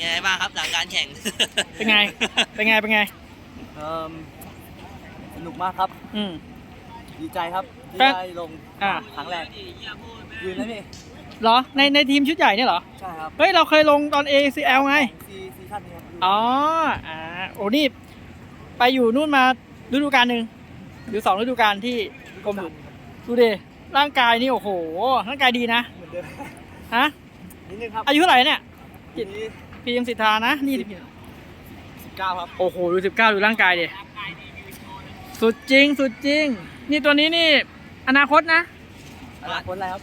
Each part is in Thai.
ไงบ้างครับหลังการแข่ง เป็นไง เป็นไง เป็นไง เอิ่มสนุกมากครับ อืม ดีใจครับที่แป๊บได้ลงอ่า ครั้งแรกยืนนะพี่เหรอ ใน ในทีมชุดใหญ่เนี่ยเหรอ ใช่ครับเฮ้ย เราเคยลงตอน ACL ไง ซีซีซั่นนี้ครับอ๋อ อ่า โอ้นี่ ไปอยู่นู่นมาฤดูกาลหนึ่งหรือสองฤดูกาลที่กรมหลวงดูดิ ร่างกายนี่โอ้โห ร่างกายดีนะ เหมือนเดิมฮะ นิดนึงครับอายุเท่าไหร่เนี่ยปีนี้ พีเอ็มสิทธานะ นี่สิบเก้าครับ โอ้โห ดูสิบเก้าดูร่างกายดิสุดจริง สุดจริง นี่ตัวนี้นี่ อนาคตนะอนาคตอะไรครับ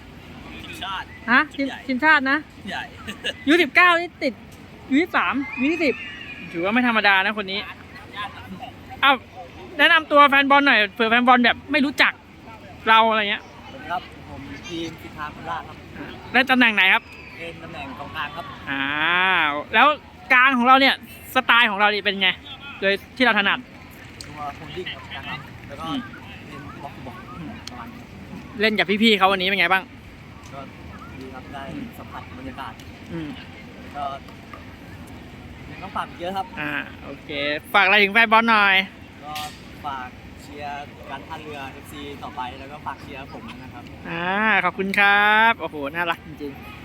ทีมชาติฮะทีมใหญ่ทีมชาตินะใหญ่ยูสิบเก้านี่ติดยูยี่สามยูยี่สิบถือว่าไม่ธรรมดานะคนนี้เอาแนะนำตัวแฟนบอลหน่อยเผื่อแฟนบอลแบบไม่รู้จักเราอะไรเงี้ยสวัสดีครับผมทีมสิทธาคุณล่าครับได้ตำแหน่งไหนครับ เป็นตำแหน่งกองกลางครับอ่าแล้วกลางของเราเนี่ยสไตล์ของเราดีเป็นไงโดยที่เราถนัดตัวโฮลดิ้งครับกลางครับแล้วก็อืมเป็นบล็อกบล็อกประมาณนี้เล่นกับพี่ๆเขาวันนี้เป็นไงบ้าง ก็ดีครับได้สัมผัสบรรยากาศอืมก็ยังต้องฝากอีกเยอะครับ อ่าโอเค ฝากอะไรถึงแฟนบอลหน่อย ก็ฝากเชียร์การท่าเรือ FC ต่อไปแล้วก็ฝากเชียร์ผมนะครับ อ่าขอบคุณครับ โอ้โห น่ารักจริงๆ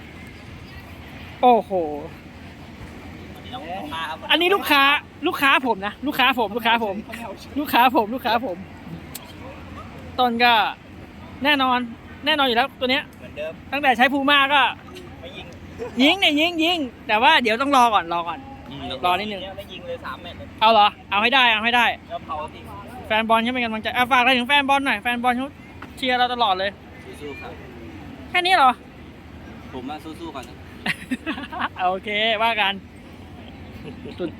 โอ้โห อันนี้ลูกค้าลูกค้าผมนะ ลูกค้าผมลูกค้าผม ลูกค้าผมลูกค้าผม ต้นก็แน่นอน แน่นอนอยู่แล้วตัวเนี้ยเหมือนเดิมตั้งแต่ใช้พูม่าก็ไม่ยิงยิงเนี่ยยิงยิงแต่ว่าเดี๋ยวต้องรอก่อนรอก่อน รอนิดนึง ไม่ยิงเลยสามแมตช์เลยเอาเหรอ เอาให้ได้เอาให้ได้ แล้วเผาทิ้งแฟนบอลเขาเป็นกำลังใจอะฝากอะไรถึงแฟนบอลหน่อยแฟนบอลเขาเชียร์เราตลอดเลยสู้ๆครับแค่นี้เหรอ ผมมาสู้ๆก่อนนะ โอเคว่ากันสุด